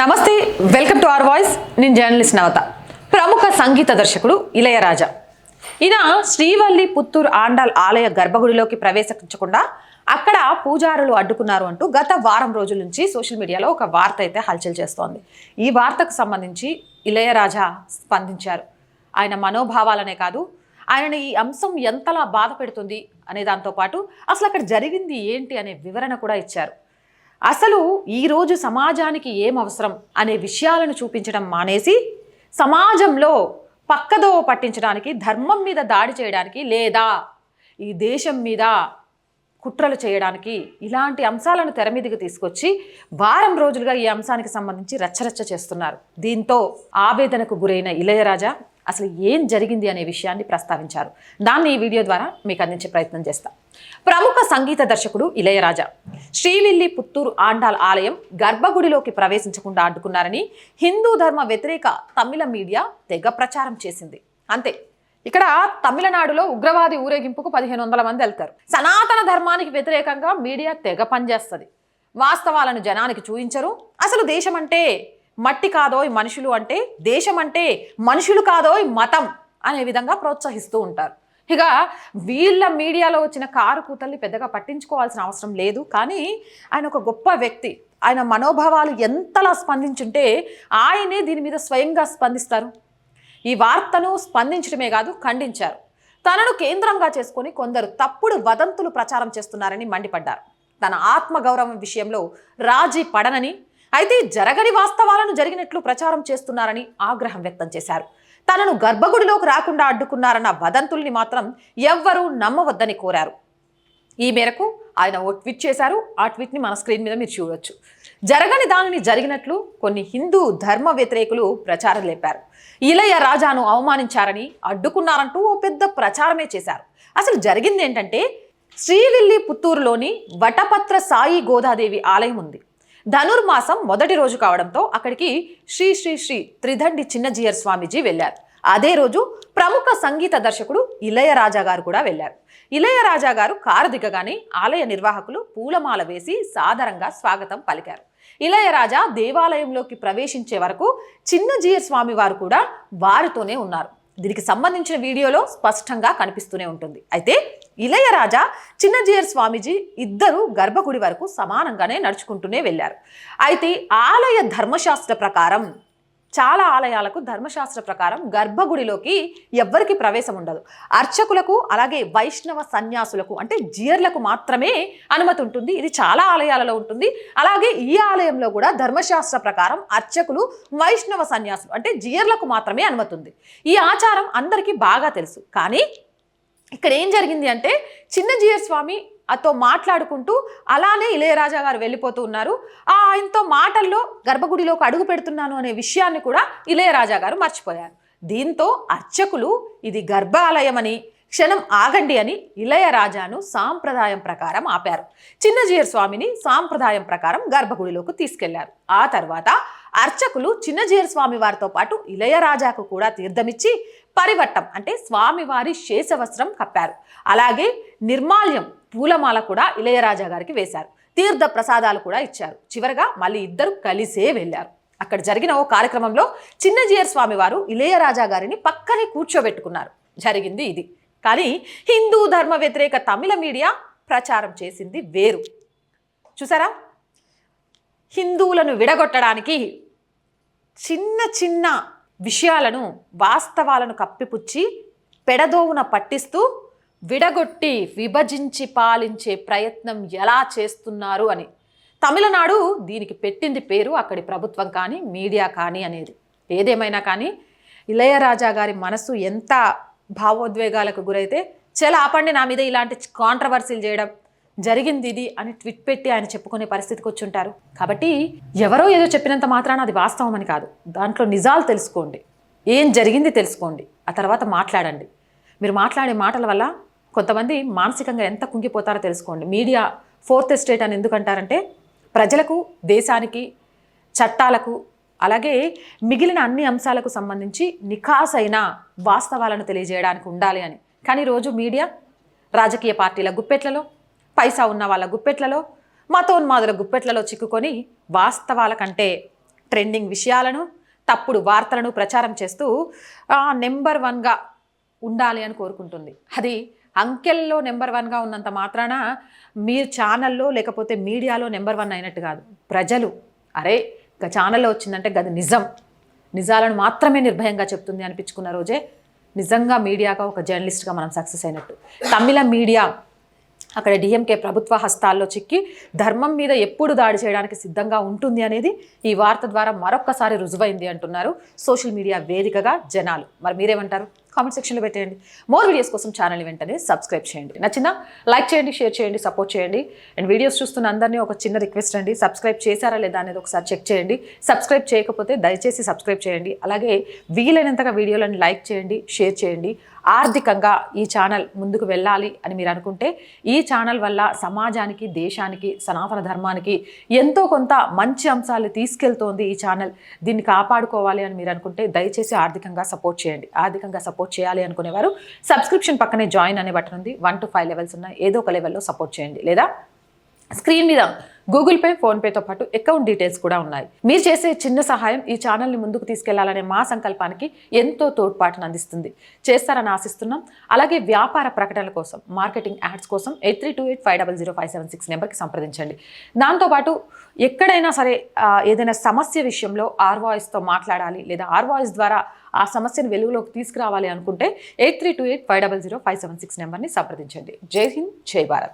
నమస్తే welcome to our voice. నేను journalist నవత. ప్రముఖ సంగీత దర్శకుడు ఇళయరాజా. ఈయన శ్రీవల్లి పుత్తూరు ఆండాల్ ఆలయ గర్భగుడిలోకి ప్రవేశించకుండా అక్కడ పూజారులు అడ్డుకున్నారు అంటూ గత వారం రోజుల నుంచి సోషల్ మీడియాలో ఒక వార్త అయితే హల్చల్ చేస్తోంది. ఈ వార్తకు సంబంధించి ఇళయరాజా స్పందించారు. ఆయన మనోభావాలనే కాదు ఆయనని ఈ అంశం ఎంతలా బాధ పెడుతుంది అనే దాంతోపాటు అసలు అక్కడ జరిగింది ఏంటి అనే వివరణ కూడా ఇచ్చారు. అసలు ఈరోజు సమాజానికి ఏం అవసరం అనే విషయాలను చూపించడం మానేసి సమాజంలో పక్కదో పట్టించడానికి ధర్మం మీద దాడి చేయడానికి లేదా ఈ దేశం మీద కుట్రలు చేయడానికి ఇలాంటి అంశాలను తెర మీదకి తీసుకొచ్చి వారం రోజులుగా ఈ అంశానికి సంబంధించి రచ్చరచ్చ చేస్తున్నారు. దీంతో ఆవేదనకు గురైన ఇళయరాజా అసలు ఏం జరిగింది అనే విషయాన్ని ప్రస్తావించారు. దాన్ని ఈ వీడియో ద్వారా మీకు అందించే ప్రయత్నం చేస్తాను ప్రముఖ సంగీత దర్శకుడు ఇళయరాజా. శ్రీవిల్లి పుత్తూరు ఆండాల్ ఆలయం గర్భగుడిలోకి ప్రవేశించకుండా అడ్డుకున్నారని హిందూ ధర్మ వ్యతిరేక తమిళ మీడియా తెగ ప్రచారం చేసింది. అంతే ఇక్కడ తమిళనాడులో ఉగ్రవాది ఊరేగింపుకు పదిహేను వందల మంది వెళ్తారు. సనాతన ధర్మానికి వ్యతిరేకంగా మీడియా తెగ పనిచేస్తుంది. వాస్తవాలను జనానికి చూయించరు. అసలు దేశం అంటే మట్టి కాదోయ్ మనుషులు అంటే దేశం అంటే మనుషులు కాదోయ్ మతం అనే విధంగా ప్రోత్సహిస్తూ ఉంటారు. ఇక వీళ్ళ మీడియాలో వచ్చిన కారు కూతల్ని పెద్దగా పట్టించుకోవాల్సిన అవసరం లేదు. కానీ ఆయన ఒక గొప్ప వ్యక్తి. ఆయన మనోభావాలు ఎంతలా స్పందించుంటే ఆయనే దీని మీద స్వయంగా స్పందిస్తారు. ఈ వార్తను స్పందించడమే కాదు ఖండించారు. తనను కేంద్రంగా చేసుకొని కొందరు తప్పుడు వదంతులు ప్రచారం చేస్తున్నారని మండిపడ్డారు. తన ఆత్మగౌరవం విషయంలో రాజీ పడనని అయితే జరగని వాస్తవాలను జరిగినట్లు ప్రచారం చేస్తున్నారని ఆగ్రహం వ్యక్తం చేశారు. తనను గర్భగుడిలోకి రాకుండా అడ్డుకున్నారన్న వదంతుల్ని మాత్రం ఎవ్వరూ నమ్మవద్దని కోరారు. ఈ మేరకు ఆయన ఓ ట్వీట్ చేశారు. ఆ ట్వీట్ని మన స్క్రీన్ మీద మీరు చూడొచ్చు. జరగని దానిని జరిగినట్లు కొన్ని హిందూ ధర్మ వ్యతిరేకులు ప్రచారం లేపారు. ఇలయ రాజాను అవమానించారని అడ్డుకున్నారంటూ ఓ పెద్ద ప్రచారమే చేశారు. అసలు జరిగింది ఏంటంటే శ్రీవిల్లి పుత్తూరులోని వటపత్ర సాయి గోదాదేవి ఆలయం ఉంది. ధనుర్మాసం మొదటి రోజు కావడంతో అక్కడికి శ్రీ శ్రీ శ్రీ త్రిదండి చిన్నజీయర్ స్వామీజీ వెళ్ళారు. అదే రోజు ప్రముఖ సంగీత దర్శకుడు ఇళయరాజా గారు కూడా వెళ్ళారు. ఇళయరాజా గారు కారు దిగగానే ఆలయ నిర్వాహకులు పూలమాల వేసి సాదరంగా స్వాగతం పలికారు. ఇళయరాజా దేవాలయంలోకి ప్రవేశించే వరకు చిన్నజీయర్ స్వామి వారు కూడా వారితోనే ఉన్నారు. దీనికి సంబంధించిన వీడియోలో స్పష్టంగా కనిపిస్తూనే ఉంటుంది. అయితే ఇళయరాజా చిన్నజీయర్ స్వామీజీ ఇద్దరు గర్భగుడి వరకు సమానంగానే నడుచుకుంటూనే వెళ్ళారు. అయితే ఆలయ ధర్మశాస్త్ర ప్రకారం చాలా ఆలయాలకు ధర్మశాస్త్ర ప్రకారం గర్భగుడిలోకి ఎవ్వరికి ప్రవేశం ఉండదు. అర్చకులకు అలాగే వైష్ణవ సన్యాసులకు అంటే జియర్లకు మాత్రమే అనుమతి ఉంటుంది. ఇది చాలా ఆలయాలలో ఉంటుంది. అలాగే ఈ ఆలయంలో కూడా ధర్మశాస్త్ర ప్రకారం అర్చకులు వైష్ణవ సన్యాసులు అంటే జియర్లకు మాత్రమే అనుమతి ఉంది. ఈ ఆచారం అందరికీ బాగా తెలుసు. కానీ ఇక్కడ ఏం జరిగింది అంటే చిన్నజీయర్ స్వామి అతో మాట్లాడుకుంటూ అలానే ఇళయరాజా గారు వెళ్ళిపోతూ ఉన్నారు. ఆ ఆయనతో మాటల్లో గర్భగుడిలోకి అడుగు పెడుతున్నాను అనే విషయాన్ని కూడా ఇళయరాజా గారు మర్చిపోయారు. దీంతో అర్చకులు ఇది గర్భాలయమని క్షణం ఆగండి అని ఇళయరాజాను సాంప్రదాయం ప్రకారం ఆపారు. చిన్నజీయర్ స్వామిని సాంప్రదాయం ప్రకారం గర్భగుడిలోకి తీసుకెళ్ళారు. ఆ తర్వాత అర్చకులు చిన్నజీర స్వామి వారితో పాటు ఇళయరాజాకు కూడా తీర్థమిచ్చి పరివట్టం అంటే స్వామివారి శేషవస్త్రం కప్పారు. అలాగే నిర్మాల్యం పూలమాల కూడా ఇళయరాజా గారికి వేశారు. తీర్థ ప్రసాదాలు కూడా ఇచ్చారు. చివరగా మళ్ళీ ఇద్దరు కలిసే వెళ్ళారు. అక్కడ జరిగిన ఓ కార్యక్రమంలో చిన్నజీయర్ స్వామి వారు ఇళయరాజా గారిని పక్కనే కూర్చోబెట్టుకున్నారు. జరిగింది ఇది. కానీ హిందూ ధర్మ వ్యతిరేక తమిళ మీడియా ప్రచారం చేసింది వేరు. చూసారా? హిందువులను విడగొట్టడానికి చిన్న చిన్న విషయాలను వాస్తవాలను కప్పిపుచ్చి పెడదోవున పట్టిస్తూ విడగొట్టి విభజించి పాలించే ప్రయత్నం ఎలా చేస్తున్నారు అని. తమిళనాడు దీనికి పెట్టింది పేరు అక్కడి ప్రభుత్వం కానీ మీడియా కానీ అనేది. ఏదేమైనా కానీ ఇళయరాజా గారి మనసు ఎంత భావోద్వేగాలకు గురైతే చాలా ఆపండి నా మీద ఇలాంటి కాంట్రవర్సీలు చేయడం. జరిగింది ఇది అని ట్విట్ పెట్టి ఆయన చెప్పుకునే పరిస్థితికి వచ్చి ఉంటారు కాబట్టి ఎవరో ఏదో చెప్పినంత మాత్రాన అది వాస్తవం అని కాదు. దాంట్లో నిజాలు తెలుసుకోండి. ఏం జరిగింది తెలుసుకోండి. ఆ తర్వాత మాట్లాడండి. మీరు మాట్లాడే మాటల వల్ల కొంతమంది మానసికంగా ఎంత కుంగిపోతారో తెలుసుకోండి. మీడియా ఫోర్త్ ఎస్టేట్ అని ఎందుకంటారంటే ప్రజలకు దేశానికి చట్టాలకు అలాగే మిగిలిన అన్ని అంశాలకు సంబంధించి నిఖాసైన వాస్తవాలను తెలియజేయడానికి ఉండాలి అని. కానీ రోజు మీడియా రాజకీయ పార్టీల గుప్పెట్లలో పైసా ఉన్న వాళ్ళ గుప్పెట్లలో మతోన్మాదుల గుప్పెట్లలో చిక్కుకొని వాస్తవాల కంటే ట్రెండింగ్ విషయాలను తప్పుడు వార్తలను ప్రచారం చేస్తూ నెంబర్ వన్గా ఉండాలి అని కోరుకుంటుంది. అది అంకెల్లో నెంబర్ వన్గా ఉన్నంత మాత్రాన మీ ఛానల్లో లేకపోతే మీడియాలో నెంబర్ వన్ అయినట్టు కాదు. ప్రజలు అరే ఇక ఛానల్లో వచ్చిందంటే గది నిజం. నిజాలను మాత్రమే నిర్భయంగా చెప్తుంది అనిపించుకున్న రోజే నిజంగా మీడియాగా ఒక జర్నలిస్ట్గా మనం సక్సెస్ అయినట్టు. తమిళ మీడియా అక్కడ డిఎంకే ప్రభుత్వ హస్తాల్లో చిక్కి ధర్మం మీద ఎప్పుడు దాడి చేయడానికి సిద్ధంగా ఉంటుంది అనేది ఈ వార్త ద్వారా మరొక్కసారి రుజువైంది అంటున్నారు. సోషల్ మీడియా వేదికగా జనాలు. మరి మీరేమంటారు? కామెంట్ సెక్షన్లో పెట్టేయండి. మోర్ వీడియోస్ కోసం ఛానల్ వెంటనే సబ్స్క్రైబ్ చేయండి. నచ్చిందా? లైక్ చేయండి షేర్ చేయండి సపోర్ట్ చేయండి. అండ్ వీడియోస్ చూస్తున్న అందరినీ ఒక చిన్న రిక్వెస్ట్ అండి. సబ్స్క్రైబ్ చేశారా లేదా అనేది ఒకసారి చెక్ చేయండి. సబ్స్క్రైబ్ చేయకపోతే దయచేసి సబ్స్క్రైబ్ చేయండి. అలాగే వీలైనంతగా వీడియోలను లైక్ చేయండి షేర్ చేయండి. ఆర్థికంగా ఈ ఛానల్ ముందుకు వెళ్ళాలి అని మీరు అనుకుంటే ఈ ఛానల్ వల్ల సమాజానికి దేశానికి సనాతన ధర్మానికి ఎంతో కొంత మంచి అంశాలు తీసుకెళ్తోంది ఈ ఛానల్. దీన్ని కాపాడుకోవాలి అని మీరు అనుకుంటే దయచేసి ఆర్థికంగా సపోర్ట్ చేయండి. ఆర్థికంగా సపోర్ట్ చేయాలి అనుకునేవారు. సబ్స్క్రిప్షన్ పక్కనే జాయిన్ అనే బటన్ ఉంది. వన్ టు ఫైవ్ లెవెల్స్ ఉన్నాయి. ఏదో ఒక లెవెల్లో సపోర్ట్ చేయండి. లేదా స్క్రీన్ మీద గూగుల్ పే ఫోన్పేతో పాటు అకౌంట్ డీటెయిల్స్ కూడా ఉన్నాయి. మీరు చేసే చిన్న సహాయం ఈ ఛానల్ని ముందుకు తీసుకెళ్ళాలనే మా సంకల్పానికి ఎంతో తోడ్పాటును అందిస్తుంది. చేస్తారని ఆశిస్తున్నాం. అలాగే వ్యాపార ప్రకటనల కోసం మార్కెటింగ్ యాడ్స్ కోసం eight three two eight five double zero five seven six నెంబర్కి సంప్రదించండి. దాంతోపాటు ఎక్కడైనా సరే ఏదైనా సమస్య విషయంలో ఆర్ వాయిస్తో మాట్లాడాలి లేదా ఆర్ వాయిస్ ద్వారా ఆ సమస్యను వెలుగులోకి తీసుకురావాలి అనుకుంటే eight three two eight five double zero five seven six నెంబర్ని సంప్రదించండి. జై హింద్ జై భారత్.